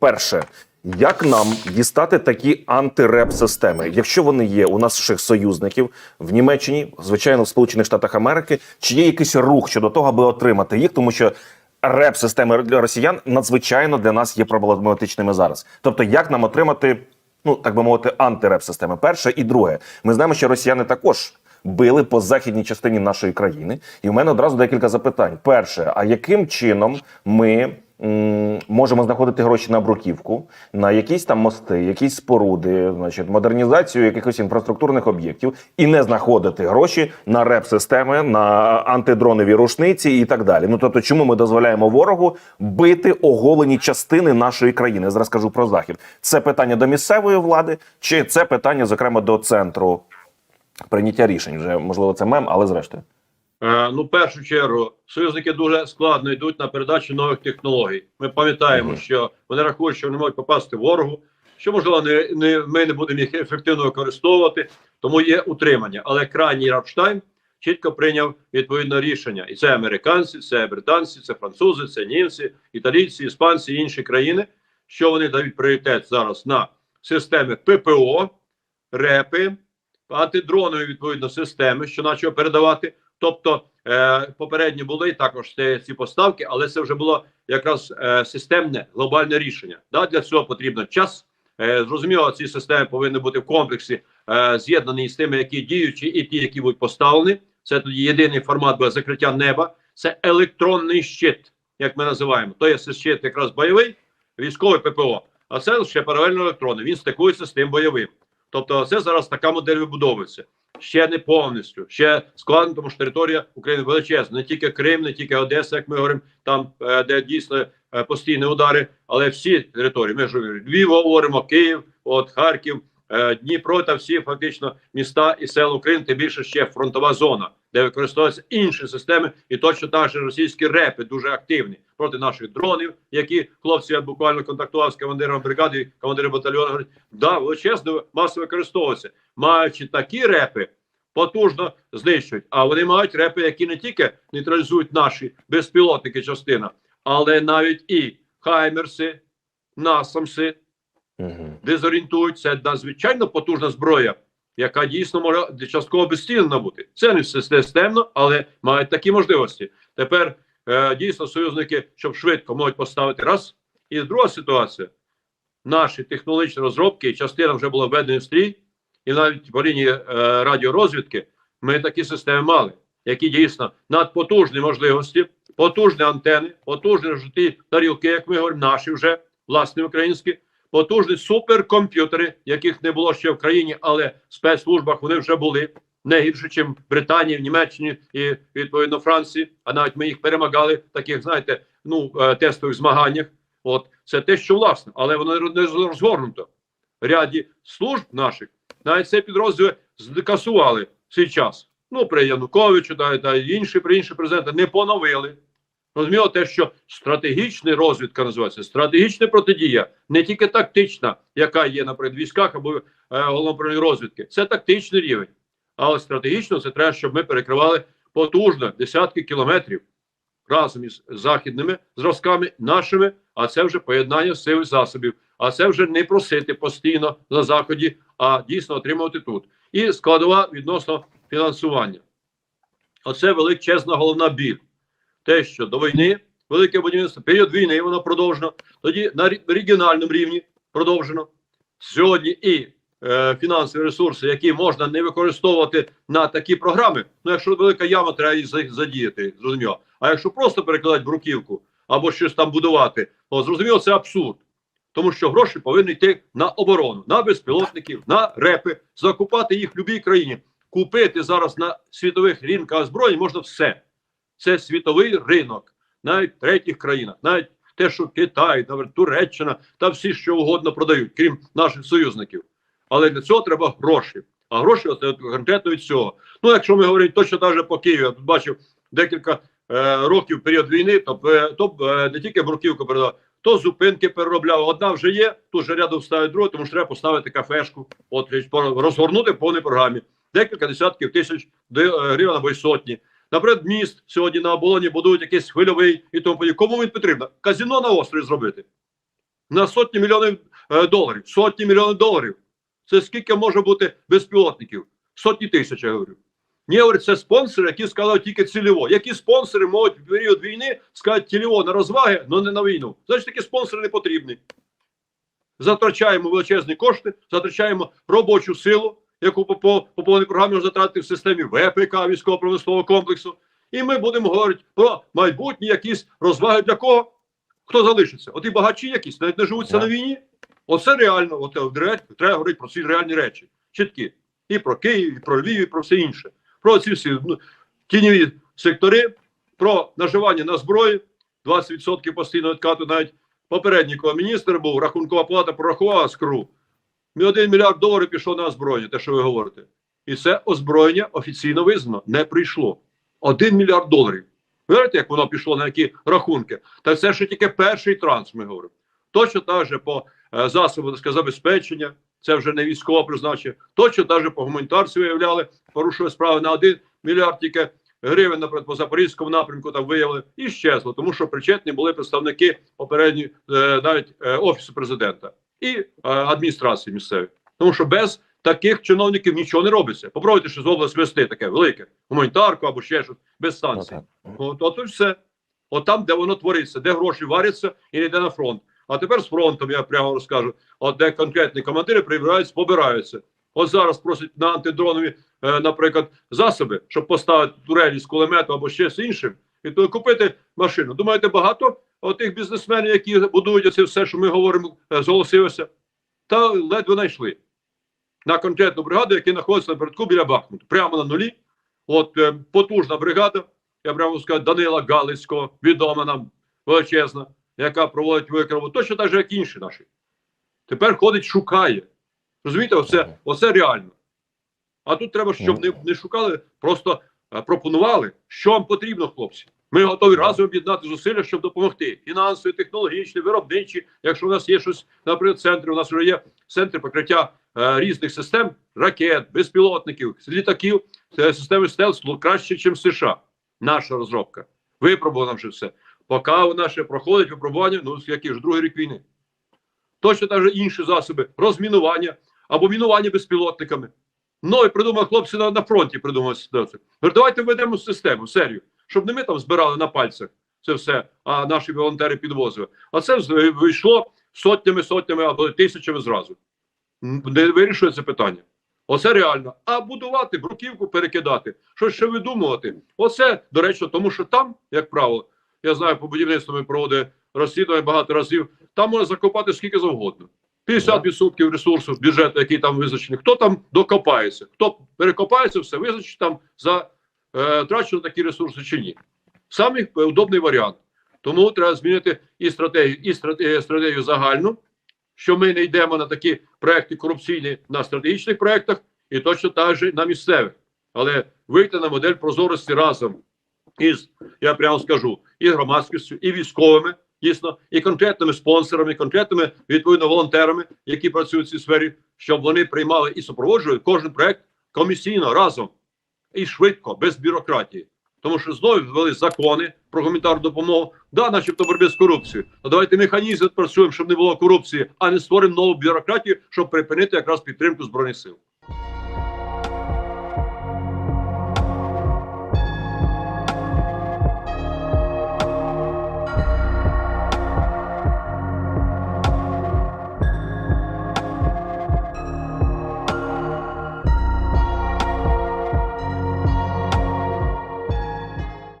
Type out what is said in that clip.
Перше, як нам дістати такі антиреп-системи, якщо вони є у наших союзників в Німеччині, звичайно, в Сполучених Штатах Америки, чи є якийсь рух щодо того, аби отримати їх, тому що реп-системи для росіян надзвичайно для нас є проблематичними зараз. Тобто, як нам отримати, ну так би мовити, антиреп-системи? Перше і друге, ми знаємо, що росіяни також. Били по західній частині нашої країни, і в мене одразу декілька запитань. Перше, а яким чином ми можемо знаходити гроші на бруківку, на якісь там мости, якісь споруди, значить, модернізацію якихось інфраструктурних об'єктів, і не знаходити гроші на реп-системи, на антидронові рушниці і так далі. Ну тобто, чому ми дозволяємо ворогу бити оголені частини нашої країни? Я зараз кажу про захід. Це питання до місцевої влади, чи це питання, зокрема, до центру прийняття рішень? Вже можливо, це мем, але зрештою. Е, Ну, в першу чергу, союзники дуже складно йдуть на передачу нових технологій. Ми пам'ятаємо, що вони рахують, що вони можуть попасти ворогу, що можливо не, не ми не будемо їх ефективно використовувати, тому є утримання. Але крайній Рафштайн чітко прийняв відповідне рішення. І це американці, це британці, це французи, це німці, італійці, іспанці і інші країни, що вони дають пріоритет зараз на системи ППО, РЕПи, антидронові відповідно системи, що почали передавати. Тобто е, попередні були також ці, ці поставки, але це вже було якраз е, системне глобальне рішення. Да, для цього потрібно час. Е, зрозуміло, ці системи повинні бути в комплексі е, з'єднані з тими, які діючі, і ті, які будуть поставлені. Це тоді єдиний формат буде закриття неба. Це електронний щит, як ми називаємо. То є щит якраз бойовий, військовий ППО. А це ще паралельно електронний. Він стикується з тим бойовим. Тобто, це зараз така модель вибудовується. Ще не повністю, ще складно, тому що територія України величезна. Не тільки Крим, не тільки Одеса, як ми говоримо, там е, де дійсно е, постійні удари, але всі території. Ми ж Львів говоримо, Київ, от Харків, е, Дніпро та всі фактично міста і села України, тим більше ще фронтова зона, де використовуються інші системи, і точно так же російські репи дуже активні проти наших дронів, які хлопці я буквально контактував з командиром бригади, командиром батальйону. Говорять, да, величезно масово використовуються, маючи такі репи. Потужно знищують, а вони мають репи, які не тільки нейтралізують наші безпілотники, частина, але навіть і хаймерси, насамси, Угу. дезорієнтують. Це надзвичайно потужна зброя, яка дійсно може частково безцільна бути. Це не все системно, але мають такі можливості. Тепер е, дійсно союзники, щоб швидко можуть поставити. Раз. І друга ситуація: наші технологічні розробки, частина вже була введена в стрій, і навіть по лінії е, радіорозвідки ми такі системи мали, які дійсно надпотужні можливості, потужні антени, потужні жовті тарілки, як ми говоримо, наші вже власні українські потужні суперкомп'ютери, яких не було ще в країні, але в спецслужбах вони вже були не гірше, ніж в Британії, в Німеччині і відповідно Франції. А навіть ми їх перемагали в таких, знаєте, ну е, тестових змаганнях. От це те, що власне, але воно не розгорнуто. Ряді служб наших навіть цей підрозділ скасували в свій час. Ну при Януковичу та, та інші при інші президенти не поновили. Розуміло те, що стратегічна розвідка називається, стратегічна протидія, не тільки тактична, яка є наприклад, в військах або е, головному розвідки. Це тактичний рівень. Але стратегічно це треба, щоб ми перекривали потужно десятки кілометрів разом із західними зразками нашими, а це вже поєднання сил і засобів. А це вже не просити постійно на заході, а дійсно отримувати тут. І складова відносно фінансування. Оце величезна головна біль те, що до війни велике будівництво, період війни воно продовжено, тоді на регіональному рівні продовжено. Сьогодні і е, фінансові ресурси, які можна не використовувати на такі програми. Ну, якщо велика яма, треба її задіяти, зрозуміло. А якщо просто перекладати бруківку або щось там будувати, то зрозуміло, це абсурд. Тому що гроші повинні йти на оборону, на безпілотників, на репи, закупати їх в будь-якій країні. Купити зараз на світових ринках зброї можна все це світовий ринок, навіть в третіх країнах, навіть те, що Китай, Туреччина та всі що угодно продають, крім наших союзників. Але для цього треба гроші. А гроші от, конкретно від цього. Ну, якщо ми говоримо точно так же по Києві, я тут бачив декілька е, років період війни, то, е, то е, не тільки бруківку передав, то зупинки переробляв. Одна вже є, тут же рядом ставить другу, тому що треба поставити кафешку, от розгорнути в повній програмі. Декілька десятків тисяч е, гривень або й сотні. Наприклад, міст сьогодні на оболоні будують якийсь хвильовий і тому подібне. Кому він потрібно? Казіно на острові зробити. на сотні мільйонів е, доларів. Сотні мільйонів доларів. Це скільки може бути безпілотників? Сотні тисяч, я говорю. Ні, говорить, це спонсори, які сказали тільки цільово. Які спонсори можуть в період війни сказати цільово на розваги, але не на війну. Значить, такі спонсори не потрібні. Затрачаємо величезні кошти, затрачаємо робочу силу, яку по, по, по повній програмі можна затратити в системі ВПК військово-промислового комплексу. І ми будемо говорити про майбутні якісь розваги для кого? Хто залишиться? От і багачі якісь, навіть не живуться Так. на війні. Оце реально. От, е, треба говорити про ці реальні речі. Чіткі. І про Київ, і про Львів, і про все інше. Про ці всі ну, тіньові сектори, про наживання на зброї, 20% постійного відкату навіть попередній коли міністр був, рахункова плата прорахувала скру. Мі один мільярд доларів пішов на озброєння, те, що ви говорите. І це озброєння офіційно визнано, не прийшло. Один мільярд доларів. Ви як воно пішло на які рахунки? Та це ще тільки перший транс, ми говоримо. Точно так же по е, сказати, забезпечення, це вже не військове призначення. Точно же по гуманітарці виявляли, порушили справи на 1 мільярд тільки гривень, наприклад, по Запорізькому напрямку там виявили і щезло, тому що причетні були представники попередні е, навіть е, офісу президента і адміністрації місцевої. Тому що без таких чиновників нічого не робиться. Попробуйте що з області вести таке велике гуманітарку або ще щось без так. От, от і все. От там, де воно твориться, де гроші варяться і не йде на фронт. А тепер з фронтом я прямо розкажу, от де конкретні командири прибираються, побираються. От зараз просять на антидронові, е, наприклад, засоби, щоб поставити турелі з кулемету або ще з іншим, і то купити машину. Думаєте, багато тих бізнесменів, які будують оце все, що ми говоримо, е, зголосилося, та ледве знайшли на конкретну бригаду, яка знаходиться напередку біля Бахмуту, прямо на нулі. От е, потужна бригада, я прямо скажу, Данила Галицького, відома нам величезна, яка проводить викриву, точно так же, як інші наші. Тепер ходить, шукає. Розумієте, оце, оце реально. А тут треба, щоб не, не шукали, просто е, пропонували, що вам потрібно, хлопці. Ми готові разом об'єднати зусилля, щоб допомогти. Фінансові, технологічні, виробничі. Якщо у нас є щось, наприклад, центри, у нас вже є центри покриття е, різних систем, ракет, безпілотників, літаків, системи стелс ну, краще, ніж США. Наша розробка. Випробувано вже все. Поки вона ще проходить випробування, ну який ж другий рік війни. Точно так же інші засоби розмінування або мінування безпілотниками. Ну і придумали хлопці на, на фронті придумали ситуацію. Говорю, давайте введемо систему, серію, щоб не ми там збирали на пальцях це все, а наші волонтери підвозили. А це вийшло сотнями, сотнями або тисячами зразу. Не вирішує це питання. Оце реально. А будувати, бруківку перекидати, щось ще видумувати. Оце, до речі, тому що там, як правило, я знаю, по будівництву ми проводили розслідування багато разів, там можна закопати скільки завгодно. 50% ресурсу бюджету, який там визначений. Хто там докопається? Хто перекопається, все визначить там за е, трачено такі ресурси чи ні. Самий е, удобний варіант. Тому треба змінити і стратегію, і стратегію, стратегію загальну, що ми не йдемо на такі проекти корупційні на стратегічних проектах, і точно так же на місцевих. Але вийти на модель прозорості разом із, я прямо скажу, і громадськістю, і військовими, дійсно, і конкретними спонсорами, конкретними відповідно волонтерами, які працюють в цій сфері, щоб вони приймали і супроводжували кожен проект комісійно разом і швидко, без бюрократії. Тому що знову ввели закони про гуманітарну допомогу, да, начебто боротьби з корупцією. Ну давайте механізм відпрацюємо, щоб не було корупції, а не створимо нову бюрократію, щоб припинити якраз підтримку збройних сил.